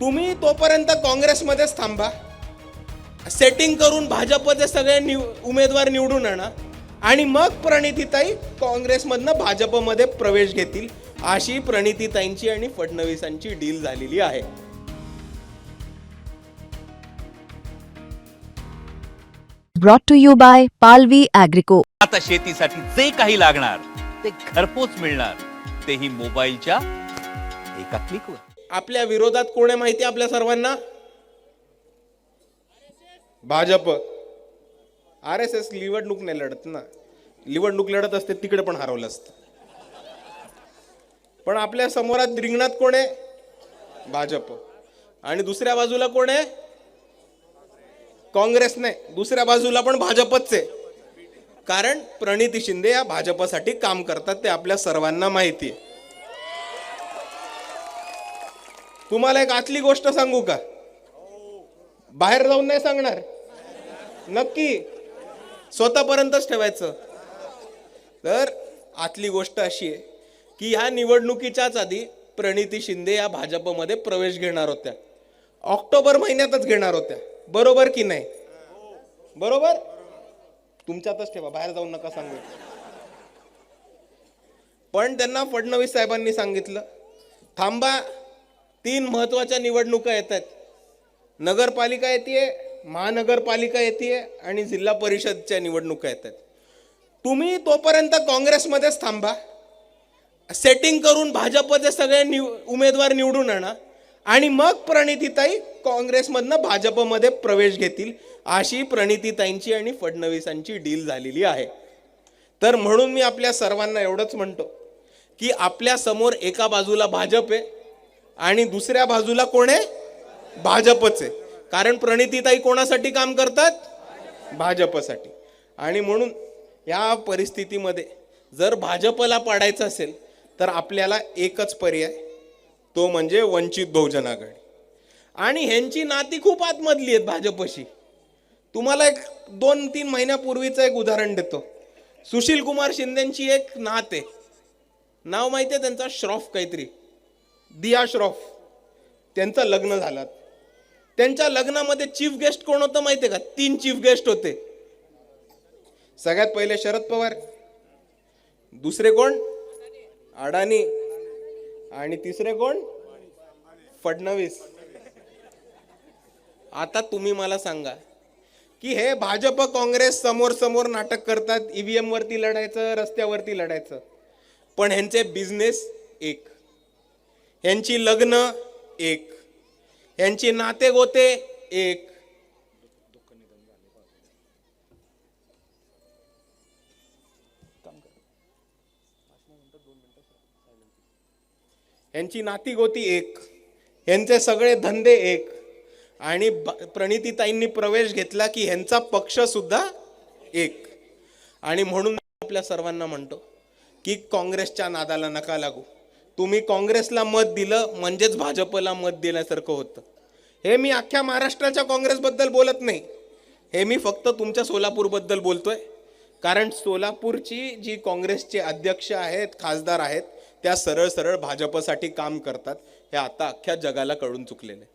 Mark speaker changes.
Speaker 1: तुम्ही तोपर्यंत काँग्रेसमध्येच थांबा. सेटिंग करून भाजपचे सगळे निव उमेदवार निवडून आणा. आणि मग प्रणितीताई काँग्रेसमधनं भाजपमध्ये प्रवेश घेतील अशी प्रणितीताईंची आणि फडणवीसांची डील झालेली आहे.
Speaker 2: Brought to you by Palvi Agrico.
Speaker 3: आता शेतीसाठी जे काही लागणार ते घरपोच मिळणार. तेही मोबाईलच्या एका क्लिकवर
Speaker 1: आपल्या विरोधात कोण आहे माहिती आहे आपल्या सर्वांना? भाजप. आर एस एस निवडणूक नाही लढत ना. निवडणूक लढत असते तिकडे पण हरवलं असतं. पण आपल्या समोरात रिंगणात कोण आहे? भाजप. आणि दुसऱ्या बाजूला कोण आहे? काँग्रेस नाही. दुसऱ्या बाजूला पण भाजपच आहे. कारण प्रणिती शिंदे या भाजपसाठी काम करतात ते आपल्या सर्वांना माहिती आहे. तुम्हाला एक आतली गोष्ट सांगू का? बाहेर जाऊन नाही सांगणार. नक्की. स्वतःपर्यंतच ठेवायचं. तर आतली गोष्ट अशी आहे की ह्या निवडणुकीच्याच आधी प्रणिती शिंदे या भाजपमध्ये प्रवेश घेणार होत्या. ऑक्टोबर महिन्यातच घेणार होत्या. बरोबर की नाही? बरोबर? तुमच्यातच ठेवा. बाहेर जाऊन नका सांगू. पण त्यांना फडणवीस साहेबांनी सांगितलं थांबा तीन महत्त्वाच्या निवडणुका येत आहेत नगरपालिका येते महानगरपालिका येते आणि जिल्हा परिषदच्या निवडणुका येत आहेत तुम्ही तोपर्यंत काँग्रेसमध्येच थांबा. सेटिंग करून भाजपचे सगळे निव उमेदवार निवडून आणा. आणि मग प्रणितीताई काँग्रेसमधनं भाजपमध्ये प्रवेश घेतील अशी प्रणितीताईंची आणि फडणवीसांची डील झालेली आहे. तर म्हणून मी आपल्या सर्वांना एवढंच म्हणतो की आपल्यासमोर एका बाजूला भाजप आहे आणि दुसऱ्या बाजूला कोण? आहे भाजपच. आहे कारण प्रणितीताई कोणासाठी काम करतात? भाजपसाठी. आणि म्हणून या परिस्थितीमध्ये जर भाजपला पाडायचं असेल तर आपल्याला एकच पर्याय तो म्हणजे वंचित बहुजन आघाडी. आणि ह्यांची नाती खूप आतमधली आहेत भाजपशी. तुम्हाला एक दोन तीन महिन्यापूर्वीचं एक उदाहरण देतो. सुशील कुमार शिंदेची एक नात. आहे नाव माहिती आहे त्यांचा? श्रॉफ काहीतरी दिया श्रॉफ त्यांचं लग्न झालं. त्यांच्या लग्नामध्ये चीफ गेस्ट कोण होतं माहिती आहे का? तीन चीफ गेस्ट होते. सगळ्यात पहिले शरद पवार दुसरे कोण? अडाणी. आणि तिसरे कोण? फडणवीस. आता तुम्ही मला सांगा की हे भाजप काँग्रेस समोर समोर नाटक करतात ईव्हीएम वरती लढायचं रस्त्यावरती लढायचं पण ह्यांचे बिझनेस एक. यांची लग्न एक. ह्यांची नाते गोते एक. यांची नाती गोती एक. यांचे सगळे धंदे एक. आणि ब- प्रणितीताईंनी प्रवेश घेतला की ह्यांचा पक्ष सुद्धा एक. आणि म्हणून आपल्या सर्वांना म्हणतो की काँग्रेसच्या नादाला नका लागू. तुम्ही काँग्रेसला मत दिलं म्हणजेच भाजपला मत दिल्यासारखं होतं. हे मी अख्ख्या महाराष्ट्राच्या काँग्रेसबद्दल बोलत नाही. हे मी फक्त तुमच्या सोलापूरबद्दल बोलतोय. कारण सोलापूरची जी काँग्रेसचे अध्यक्ष आहेत खासदार आहेत त्या सरळ सरळ भाजपसाठी काम करतात. हे आता अख्ख्या जगाला कळून चुकलेलं आहे.